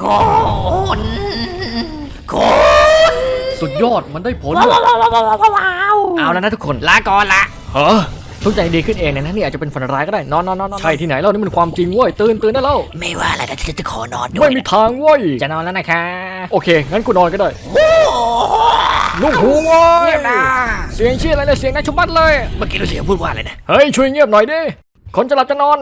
คนคนสุดยอดมันได้ผลว้าวว่ะว้าวว้าวว้าวว้าวเอาแล้วนะทุกคนลาก่อนละฮะทุกอย่างดีขึ้นเองเนี่ยนะนี่อาจจะเป็นฝันร้ายก็ได้นอนนอนนอนนอนใช่ที่ไหนเล่านี่มันความจริงเว้ยตื่นตื่นได้แล้วไม่ว่าอะไรนะจะจะขอนอนด้วไม่ยมีทางเว้ยจะนอนแล้วนะคะโอเคงั้นกูนอนก็ได้ลูกหูเว้เงียยบนะเสียงเชี่ยอะไรเนี่ยเสียงนายชุบัดเลยเมื่อกี้เราเสียงพูดว่าอะไรนะเฮ้ยช่วยเงียบหน่อยดิคนจะหลับจะนอน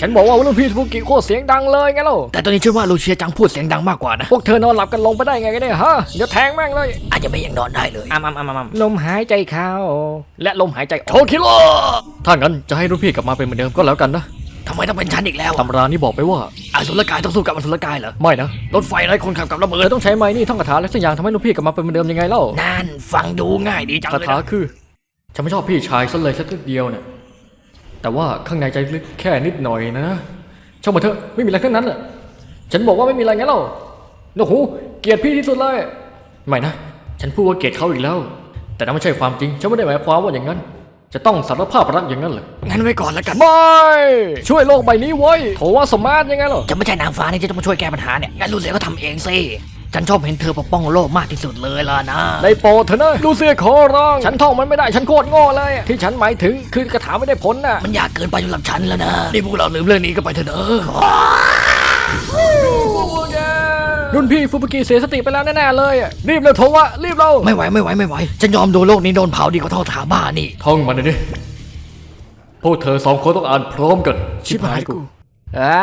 ฉันบอกว่ารุ่นพี่ฟูกิโคตรเสียงดังเลยไงเล่าแต่ตอนนี้เชื่อว่าลูเชียจังพูดเสียงดังมากกว่านะ พวกเธอนอนหลับกันลงไปได้ไงกันเนี่ยฮะ เดี๋ยวแทงแม่งเลย อาจจะไม่ยังนอนได้เลยอ้ามอ้ามอ้ามอ้ามลมหายใจเข้า และลมหายใจออกโชคิโลถ้างั้นจะให้รุ่นพี่กลับมาเป็นเหมือนเดิมก็แล้วกันนะทำไมต้องเป็นฉันอีกแล้วตำรานี่บอกไปว่าอสุรกายต้องสู้กับอสุรกายเหรอ ไม่นะ รถไฟไร้คนขับกับระเบิเอดอต้องใช้ไม้นี่ท่องคาถาและสักอย่างทำให้รุ่นพี่กลับมาเป็นเหมือนเดิมยังไงเล่า นั่นฟังดูง่ายดีจังคาเลยถานะคือ ฉันไม่ชอบพี่ชายซะเลยสักนิดเดียวเนี่ย แต่ว่าข้างในใจลึกแค่นิดหน่อยนะช่างมาเถอะไม่มีอะไรทั้งนั้นแหละฉันบอกว่าไม่มีอะไรงั้นเล่าโอ้โหเกลียดพี่ที่สุดเลยไม่นะ ฉันพูดว่าเกลียดเขาอีกแล้ว แต่นั่นไม่ใช่ความจริง ฉันไม่ได้หมายความว่าอย่างนั้น จะต้องสารภาพรักอย่างนั้นเหรองั้นไว้ก่อนแล้วกัน ไม่ ช่วยโลกใบนี้ไว้ยโถว่าสมาร์ทยังไงเหรอจะไม่ใช่นางฟ้านี่จะต้องมาช่วยแก้ปัญหาเนี่ยงั้นลูเซียก็ทำเองสิ ฉันชอบเห็นเธอปกป้องโลกมากที่สุดเลยล่ะนะ ได้โปรดเถอะนะลูเซียขอร้อง ฉันท่องมันไม่ได้ฉันโคตรโง่เลยอะที่ฉันหมายถึงคือกระถาไม่ได้ผลน่ะ มันยากเกินไปสำหรับฉันแล้วนะ นี่พวกเราลืมเรื่องนี้ก็ไปเถอะเนอะรุ่นพี่ฟูบุกิเสียสติไปแล้วแน่ๆเลยอะรีบเลยโทวะรีบเราไม่ไหวไม่ไหวไม่ไหวฉันยอมดูโลกนี้โดนเผาดีกว่าท่อถาบ้านี่ท่องมันเลยดิพวกเธอสองคนต้องอ่านพร้อมกัน ชิบหายกูเอ้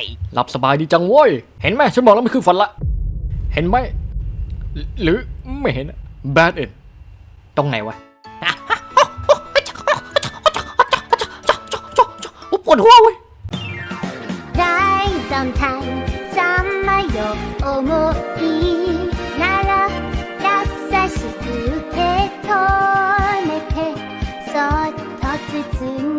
ยหลับสบายดีจังเว้ย เห็นไหมฉันบอกแล้วมันคือฝันละ เห็นไหม หรือไม่เห็น แบดเอ็นตรงไหนวะปวดหัวเว้ย Rise on time さまよ思いなら優しく受け止めてそっと包む